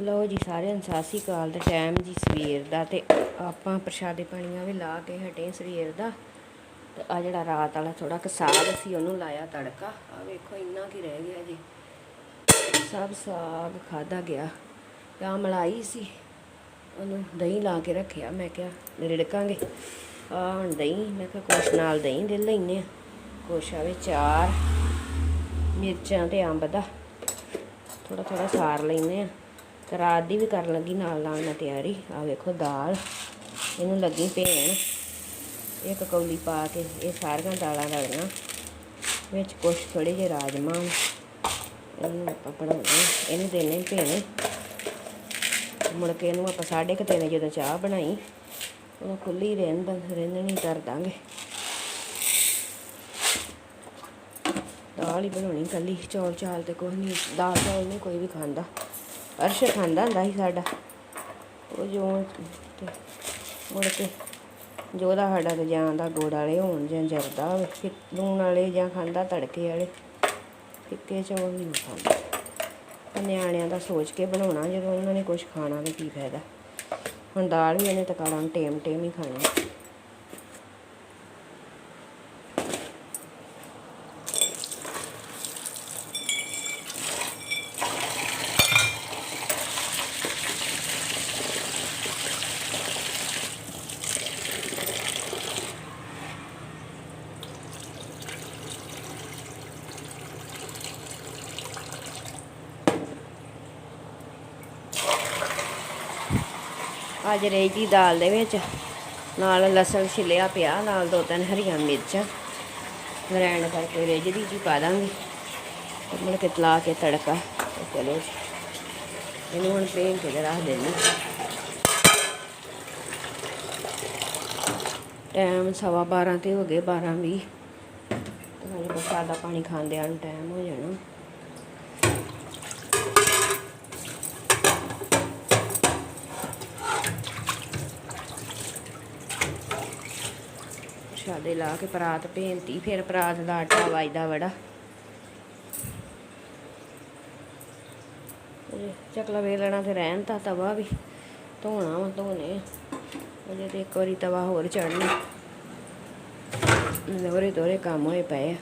ਲਓ ਜੀ, ਸਾਰਿਆਂ ਨੂੰ ਸਤਿ ਸ਼੍ਰੀ ਅਕਾਲ। ਦਾ ਟਾਈਮ ਜੀ ਸਵੇਰ ਦਾ ਤੇ ਆਪਾਂ ਪ੍ਰਸ਼ਾਦੇ ਪਾਣੀਆਂ ਵੀ ਲਾ ਕੇ ਹਟੇ ਸਵੇਰ ਦਾ। ਤੇ ਆ ਜਿਹੜਾ ਰਾਤ ਵਾਲਾ ਥੋੜਾ ਕੁ ਸਾਗ ਸੀ ਉਹਨੂੰ ਲਾਇਆ ਤੜਕਾ। ਆ ਵੇਖੋ, ਇੰਨਾ ਕੀ ਰਹਿ ਗਿਆ ਜੀ। ਸਭ ਸਾਗ ਖਾਦਾ ਗਿਆ। ਆ ਮਲਾਈ ਸੀ, ਉਹਨੂੰ ਦਹੀਂ ਲਾ ਕੇ ਰੱਖਿਆ। ਮੈਂ ਕਿਹਾ ਰਿੜਕਾਂਗੇ ਆ ਹੁਣ ਦਹੀਂ, ਮੈਂ ਕਿਹਾ ਕੁਛ ਨਾਲ ਦਹੀਂ ਦੇ ਲੈਨੇ ਆ ਕੁਛ ਆਵੇ ਚਾਰ ਮਿਰਚਾਂ ਤੇ ਅੰਬ ਦਾ। ਥੋੜਾ ਥੋੜਾ ਸਾਰ ਲੈਨੇ ਆ ਰਾਤ ਦੀ ਵੀ ਕਰਨ ਲੱਗੀ, ਨਾਲ ਨਾਲ ਮੈਂ ਤਿਆਰੀ। ਆ ਵੇਖੋ ਦਾਲ, ਇਹਨੂੰ ਲੱਗੀ ਭੇਣ। ਇੱਕ ਕੌਲੀ ਪਾ ਕੇ, ਇਹ ਸਾਰੀਆਂ ਦਾਲਾਂ ਰਲਣਾ ਵਿੱਚ ਕੁਛ ਥੋੜੇ ਜਿਹੇ ਰਾਜਮਾ, ਇਹਨੂੰ ਆਪਾਂ ਬਣਾਉਣੇ ਇਹਨੂੰ ਦੇਣੇ ਭੇਣ। ਮੁੜ ਕੇ ਇਹਨੂੰ ਆਪਾਂ ਸਾਢੇ ਕੁ ਤਿੰਨ ਜਦੋਂ ਚਾਹ ਬਣਾਈ ਉਹ ਖੁੱਲੀ ਰਹਿਣ ਦਾ ਰਹਿਣ ਨਹੀਂ ਕਰ ਦਾਂਗੇ। ਦਾਲ ਹੀ ਬਣਾਉਣੀ ਕੱਲੀ। ਚੌਲ ਚਾਲ ਤੇ ਕੋਈ ਨਹੀਂ। ਦਾਲ ਚੌਲ ਨਹੀਂ, ਕੋਈ ਵੀ ਖਾਂਦਾ। ਅਰਸ਼ ਖਾਂਦਾ ਹੁੰਦਾ ਸੀ ਸਾਡਾ। ਉਹ ਜੋ ਮੁੜ ਕੇ ਜੋ ਦਾ ਸਾਡਾ ਤੇ ਜਾਂ ਦਾ ਗੋੜ ਵਾਲੇ ਹੋਣ ਜਾਂ ਜਰਦਾ ਹੋਵੇ, ਫਿਰ ਲੂਣ ਵਾਲੇ ਜਾਂ ਖਾਂਦਾ ਤੜਕੇ ਵਾਲੇ। ਫਿੱਕੇ ਚੌਲ ਨਹੀਂ ਖਾਂਦਾ। ਨਿਆਣਿਆਂ ਦਾ ਸੋਚ ਕੇ ਬਣਾਉਣਾ ਜਦੋਂ ਉਹਨਾਂ ਨੇ ਕੁਝ ਖਾਣਾ ਤੇ ਕੀ ਫਾਇਦਾ। ਹੁਣ ਦਾਲ ਵੀ ਇਹਨੇ ਤਕਾਲਾਂ ਟੇਮ ਟੇਮ ਹੀ ਖਾਣੀ। ਅੱਜ ਰਹੀ ਦੀ ਦਾਲ ਦੇ ਵਿੱਚ। ਨਾਲ ਲਸਣ ਛਿਲਿਆ ਪਿਆ, ਨਾਲ ਦੋ ਤਿੰਨ ਹਰੀਆਂ ਮਿਰਚਾਂ। ਗ੍ਰੈਂਡ ਕਰਕੇ ਰਿੱਝ ਦੀ ਜੀ ਪਾ ਦਾਂਗੇ। ਤੇ ਮੁੜ ਕੇ ਤਲਾ ਕੇ ਤੜਕਾ ਚਲੋ ਜੀ। ਇਹਨੂੰ ਹੁਣ ਪੇਨ ਕੇ ਤੇ ਰੱਖ ਦੇਣੀ ਟਾਈਮ ਸਵਾ 12 ਤੇ ਹੋ ਗਏ 12 ਵੀਹ। ਤੇ ਹਲੇ ਬਸਾਦਾ ਪਾਣੀ ਖਾਂਦਿਆਂ ਨੂੰ ਟਾਈਮ ਹੋ ਜਾਣਾ। ਪ੍ਰਸ਼ਾਦੇ ਲਾ ਕੇ ਪਰਾਤ ਭੇਂਤੀ ਫਿਰ ਪਰਾਤ ਦਾ ਆਟਾ ਵਜਦਾ ਬੜਾ ਅਜੇ ਚਕਲਾ ਵੇਲਣਾ ਤੇ ਰਹਿਣ ਤਾਂ ਤਵਾ ਵੀ, ਧੋਣਾ ਵਾ ਧੋਣੇ ਅਜੇ ਤੇ ਇੱਕ ਵਾਰੀ ਤਵਾ ਹੋਰ ਚੜਨਾ ਦੋਰੇ ਦੋਰੇ ਕੰਮ ਹੋਏ ਪਏ ਆ।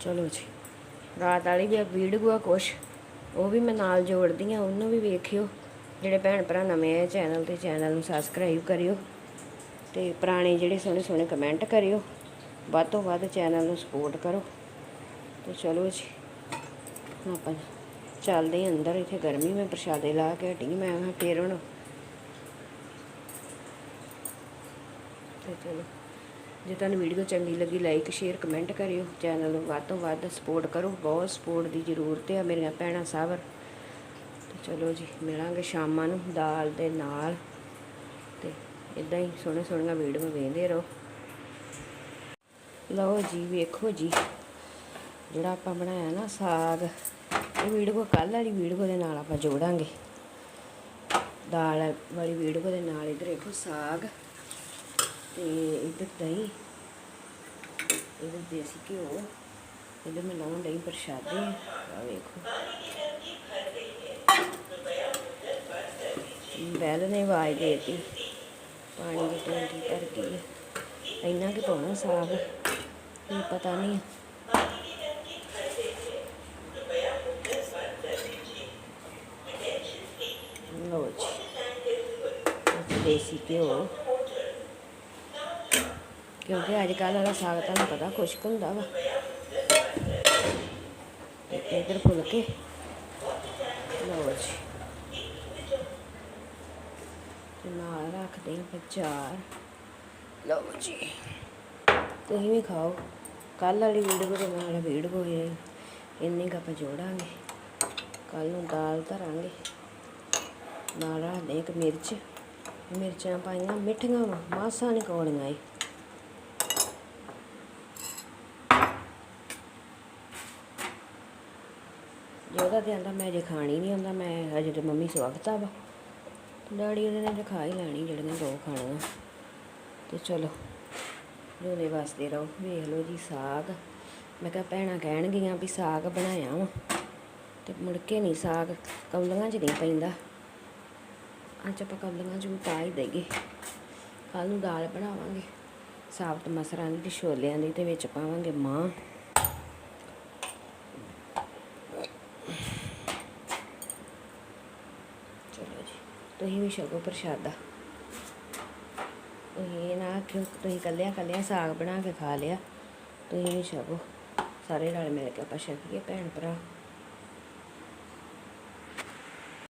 ਚਲੋ ਜੀ, ਰਾਤ ਵਾਲੀ ਵੀ ਵੀਡੀਓ ਆ ਕੁਛ, ਉਹ ਵੀ ਮੈਂ ਨਾਲ ਜੋੜਦੀ ਆ, ਉਹਨੂੰ ਵੀ ਵੇਖਿਓ। ਜਿਹੜੇ ਭੈਣ ਭਰਾ ਨਵੇਂ ਆ ਚੈਨਲ ਤੇ, ਚੈਨਲ ਨੂੰ ਸਬਸਕ੍ਰਾਈਬ ਕਰਿਓ ਤੇ ਪੁਰਾਣੇ ਜਿਹੜੇ ਸੋਹਣੇ ਸੋਹਣੇ ਕਮੈਂਟ ਕਰਿਓ। ਵੱਧ ਤੋਂ ਵੱਧ ਚੈਨਲ ਨੂੰ ਸਪੋਰਟ ਕਰੋ। ਤੇ ਚਲੋ ਜੀ, ਆਪਾਂ ਚੱਲਦੇ ਹਾਂ ਅੰਦਰ। ਇੱਥੇ ਗਰਮੀ ਮੈਂ ਪ੍ਰਸ਼ਾਦੇ ਲਾ ਕੇ ਹਟੀ, ਮੈਂ ਕਿਹਾ ਫੇਰ ਹੁਣ ਤੇ ਚਲੋ, ਜੇ ਤੁਹਾਨੂੰ ਵੀਡੀਓ ਚੰਗੀ ਲੱਗੀ ਲਾਈਕ ਸ਼ੇਅਰ ਕਮੈਂਟ ਕਰਿਓ। ਚੈਨਲ ਨੂੰ ਵੱਧ ਤੋਂ ਵੱਧ ਸਪੋਰਟ ਕਰੋ। ਬਹੁਤ ਸਪੋਰਟ ਦੀ ਜ਼ਰੂਰਤ ਹੈ ਮੇਰੀਆਂ ਭੈਣਾਂ ਸਾਬਰ ਚਲੋ ਜੀ, ਮਿਲਾਂਗੇ ਸ਼ਾਮਾਂ ਨੂੰ ਦਾਲ ਦੇ ਨਾਲ ਤੇ ਇਦਾਂ ਹੀ ਸੋਹਣੇ ਸੋਹਣੀਆਂ ਵੀਡੀਓ ਵੇਖਦੇ ਰਹੋ। ਲਓ ਜੀ, ਵੇਖੋ ਜੀ, ਜਿਹੜਾ ਆਪਾਂ ਬਣਾਇਆ ਨਾ ਸਾਗ, ਇਹ ਵੀਡੀਓ ਕੱਲ ਵਾਲੀ ਵੀਡੀਓ ਦੇ ਨਾਲ ਆਪਾਂ ਜੋੜਾਂਗੇ। ਦਾਲ ਵਾਲੀ ਵੀਡੀਓ ਦੇ ਨਾਲ ਇਧਰ ਦੇਖੋ ਸਾਗ ਤੇ ਇਧਰ ਦਹੀਂ, ਇਧਰ ਦੇਸੀ ਘਿਓ, ਇਧਰ ਮੈਂ ਲਾਉਣ ਲਈ ਪ੍ਰਸ਼ਾਦੇ ਆ ਵੇਖੋ। ਬੈਲ ਨੇ ਆਵਾਜ਼ ਦੇਤੀ। ਪਾਣੀ ਦੀ ਟੈਂਕੀ ਭਰ ਗਈ ਹੈ ਇੰਨਾ ਕਿ ਪਾਉਣਾ ਸਾਗ ਇਹ ਪਤਾ ਨਹੀਂ ਲਓ ਜੀ ਦੇਸੀ ਘਿਓ। ਕਿਉਂਕਿ ਅੱਜ ਕੱਲ੍ਹ ਵਾਲਾ ਸਾਗ ਤੁਹਾਨੂੰ ਪਤਾ ਖੁਸ਼ਕ ਹੁੰਦਾ ਵਾ। ਤੇ ਇਧਰ ਫੁਲਕੇ। ਲਓ ਜੀ। ਤੇ ਨਾਲ ਰੱਖਦੇ ਹਾਂ ਚਾਰ ਲਓ ਜੀ, ਤੁਸੀਂ ਵੀ ਖਾਓ। ਕੱਲ ਵਾਲੀ ਵੀਡੀਓ ਦੇ ਨਾਲ ਵੀਡੀਓ ਹੋਏ ਇੰਨੀ ਕੁ ਆਪਾਂ ਜੋੜਾਂਗੇ। ਕੱਲ ਨੂੰ ਦਾਲ ਧਰਾਂਗੇ। ਨਾਲ ਰੱਖਦੇ ਇੱਕ ਮਿਰਚ। ਮਿਰਚਾਂ ਪਾਈਆਂ, ਮਿੱਠੀਆਂ ਵਾ, ਮਾਸਾ ਨਹੀਂ ਕੋਲੀਆਂ ਏ ਜਿਹਦਾ ਤੇ ਆਂਦਾ ਮੈਂ ਜੇ ਖਾਣੀ ਨਹੀਂ ਆਂਦਾ ਮੈਂ ਅਜੇ ਤੇ ਮੰਮੀ ਸਵਾਗਤਾ ਵਾ। ਡੈਡੀ ਉਹਦੇ ਨੇ ਤਾਂ ਹੀ ਲੈਣੀ ਜਿਹੜੀਆਂ ਦੋ ਖਾਣੀਆਂ ਤੇ ਚਲੋ ਜਿਉਂਦੇ ਵਾਸਤੇ ਰਹੋ। ਵੇਖ ਲਓ ਜੀ ਸਾਗ। ਮੈਂ ਕਿਹਾ ਭੈਣਾਂ ਕਹਿਣਗੀਆਂ ਵੀ ਸਾਗ ਬਣਾਇਆ ਵਾ, ਤੇ ਮੁੜ ਕੇ ਨਹੀਂ ਸਾਗ ਕੌਲੀਆਂ 'ਚ ਨਹੀਂ ਪੈਂਦਾ। ਅੱਜ ਆਪਾਂ ਕੌਲੀਆਂ 'ਚ ਵੀ ਪਾ ਹੀ ਦੇਈਏ। ਕੱਲ ਨੂੰ ਦਾਲ ਬਣਾਵਾਂਗੇ। ਸਾਬਤ ਮਸਰਾਂ ਦੀ ਤੇ ਛੋਲਿਆਂ ਦੀ ਤੇ ਵਿੱਚ ਪਾਵਾਂਗੇ ਮਾਂ ਚਲੋ ਜੀ ਤੁਸੀਂ ਵੀ ਛਕੋ ਪ੍ਰਸ਼ਾਦਾ। ਤੁਸੀਂ ਇਹ ਨਾ ਆਖਿਓ ਕਿ ਤੁਸੀਂ ਕੱਲਿਆਂ ਕੱਲਿਆਂ ਸਾਗ ਬਣਾ ਕੇ ਖਾ ਲਿਆ, ਤੁਸੀਂ ਵੀ ਛਕੋ। ਸਾਰੇ ਨਾਲ ਮਿਲ ਕੇ ਆਪਾਂ ਛਕੀਏ ਭੈਣ ਭਰਾ।